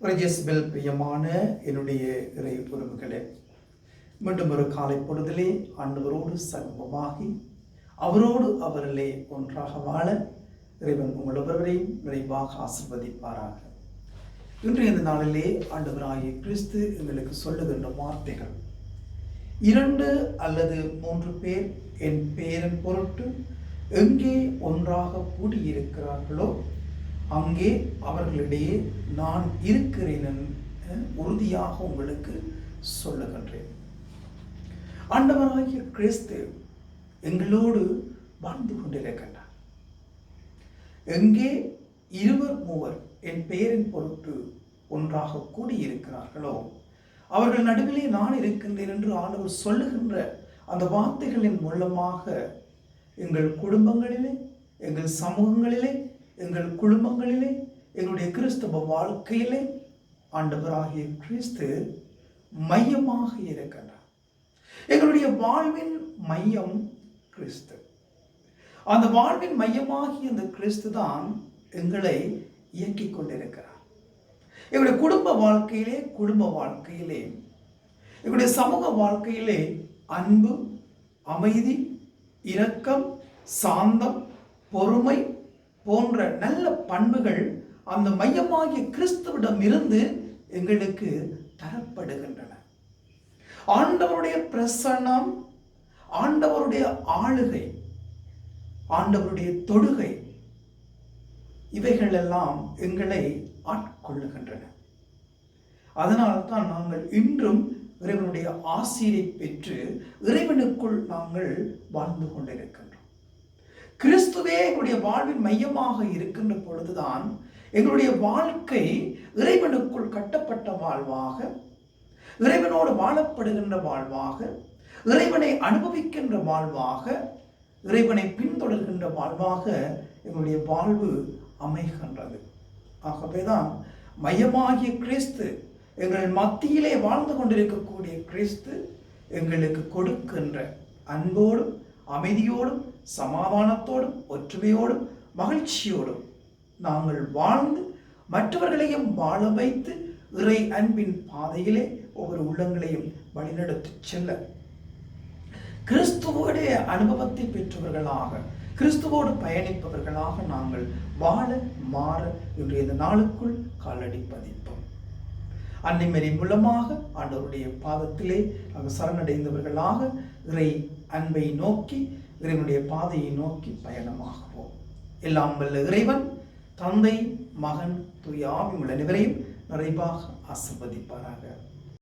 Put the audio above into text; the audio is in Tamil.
பிரஜஸ்பெல் பிரியமான என்னுடைய இறை உறவுகளே மீண்டும் ஒரு காலை பொழுதிலே ஆண்டவரோடு சமூகமாகி அவரோடு அவர்களே ஒன்றாக வாழ இறைவன் உங்கள் ஒவ்வொருவரையும் நிறைவாக ஆசிர்வதிப்பாராக. இன்றைய இந்த நாளிலே ஆண்டவராகிய கிறிஸ்து எங்களுக்கு சொல்லுகின்ற வார்த்தைகள் இரண்டு அல்லது மூன்று பேர் என் பேரின் பொருட்டு எங்கே ஒன்றாக கூடியிருக்கிறார்களோ அங்கே அவர்களிடையே நான் இருக்கிறேன் உறுதியாக உங்களுக்கு சொல்லுகின்றேன். ஆண்டவராகிய கிறிஸ்து எங்களோடு வாழ்ந்து கொண்டிருக்கின்றார். எங்கே இருவர் மூவர் என் பெயரின் பொருட்டு ஒன்றாக கூடியிருக்கிறார்களோ அவர்கள் நடுவிலே நான் இருக்கின்றேன் என்று ஆண்டவர் சொல்லுகின்ற அந்த வார்த்தைகளின் மூலமாக எங்கள் குடும்பங்களிலே எங்கள் சமூகங்களிலே எங்கள் குடும்பங்களிலே எங்களுடைய கிறிஸ்தவ வாழ்க்கையிலே ஆண்டவராகிய கிறிஸ்து மையமாக இருக்கின்றார். எங்களுடைய வாழ்வின் மையம் கிறிஸ்து. அந்த வாழ்வின் மையமாகிய அந்த கிறிஸ்து தான் எங்களை இயக்கிக் கொண்டிருக்கிறார். எங்களுடைய குடும்ப வாழ்க்கையிலே குடும்ப வாழ்க்கையிலே எங்களுடைய சமூக வாழ்க்கையிலே அன்பு அமைதி இரக்கம் சாந்தம் பொறுமை போன்ற நல்ல பண்புகள் அந்த மையமாகிய கிறிஸ்துவிடம் இருந்து எங்களுக்கு தரப்படுகின்றன. ஆண்டவருடைய பிரசன்னம் ஆண்டவருடைய ஆளுகை ஆண்டவருடைய தொடுகை இவைகளெல்லாம் எங்களை ஆட்கொள்ளுகின்றன. அதனால் தான் நாங்கள் இன்றும் இறைவனுடைய ஆசிரியை பெற்று இறைவனுக்குள் நாங்கள் வாழ்ந்து கொண்டிருக்கிறோம். கிறிஸ்துவே எங்களுடைய வாழ்வின் மையமாக இருக்கின்ற பொழுதுதான் எங்களுடைய வாழ்க்கை இறைவனுக்குள் கட்டப்பட்ட வாழ்வாக இறைவனோடு வாழப்படுகின்ற வாழ்வாக இறைவனை அனுபவிக்கின்ற வாழ்வாக இறைவனை பின்தொடர்கின்ற வாழ்வாக எங்களுடைய வாழ்வு அமைகின்றது. ஆகவேதான் மையமாகிய கிறிஸ்து எங்கள் மத்தியிலே வாழ்ந்து கொண்டிருக்கக்கூடிய கிறிஸ்து எங்களுக்கு கொடுக்கின்ற அன்போடும் அமைதியோடும் சமாதானத்தோடும் ஒற்றுமையோடும் மகிழ்ச்சியோடும் நாங்கள் வாழ்ந்து மற்றவர்களையும் வாழ வைத்து இறை அன்பின் பாதையிலே ஒவ்வொரு உள்ளங்களையும் வழிநடத்தி செல்ல. கிறிஸ்துவோடைய அனுபவத்தை பெற்றவர்களாக கிறிஸ்துவோடு பயணிப்பவர்களாக நாங்கள் வாழ மாற இன்றைய நாளுக்குள் காலடி பதிப்போம். அன்னைமரி மூலமாக ஆண்டவருடைய பாதத்திலே நாங்கள் சரணடைந்தவர்களாக இறை அன்பை நோக்கி இறைவனுடைய பாதையை நோக்கி பயணமாகுவோம். எல்லாம் வல்ல இறைவன் தந்தை மகன் துயாவி உள்ள அனைவரையும் நிறைவாக ஆசிர்வதிப்பாராக.